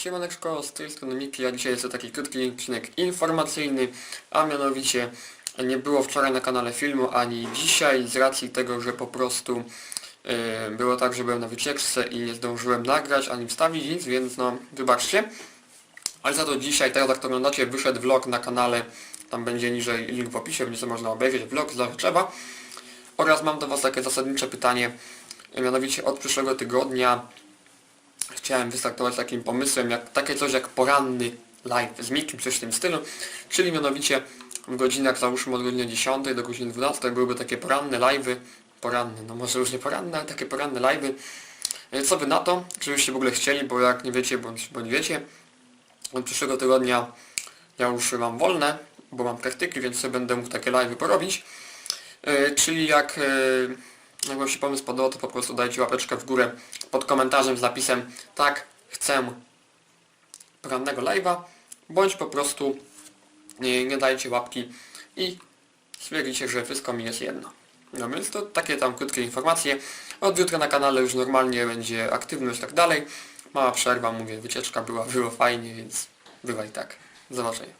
Siemaneczko, z tej strony Miki, a dzisiaj jest to taki krótki odcinek informacyjny, a mianowicie nie było wczoraj na kanale filmu, ani dzisiaj z racji tego, że po prostu e, było tak, że byłem na wycieczce i nie zdążyłem nagrać, ani wstawić nic, więc no wybaczcie. Ale za to dzisiaj, teraz jak to oglądacie, wyszedł vlog na kanale, tam będzie niżej link w opisie, będzie co można obejrzeć, vlog z Larczewa. Oraz mam do Was takie zasadnicze pytanie, mianowicie od przyszłego tygodnia chciałem wystartować takim pomysłem, jak takie coś jak poranny live z Mikim, coś w tym stylu, czyli mianowicie w godzinach załóżmy od godziny 10 do godziny 12 byłyby takie poranne live'y, poranne, no może już nie poranne, ale takie poranne live'y. E, Co Wy na to? Czy byście w ogóle chcieli, bo jak nie wiecie, bądź, bądź wiecie, od przyszłego tygodnia ja już mam wolne, bo mam praktyki, więc sobie będę mógł takie live'y porobić. E, Czyli jak, e, jak Wam się pomysł podobał, to po prostu dajcie łapeczkę w górę pod komentarzem z napisem tak, chcę porannego live'a, bądź po prostu nie, nie dajcie łapki i stwierdzicie, że wszystko mi jest jedno. No więc to takie tam krótkie informacje. Od jutra na kanale już normalnie będzie aktywność i tak dalej. Mała przerwa, mówię, wycieczka była, było fajnie, więc bywa i tak. Do zobaczenia.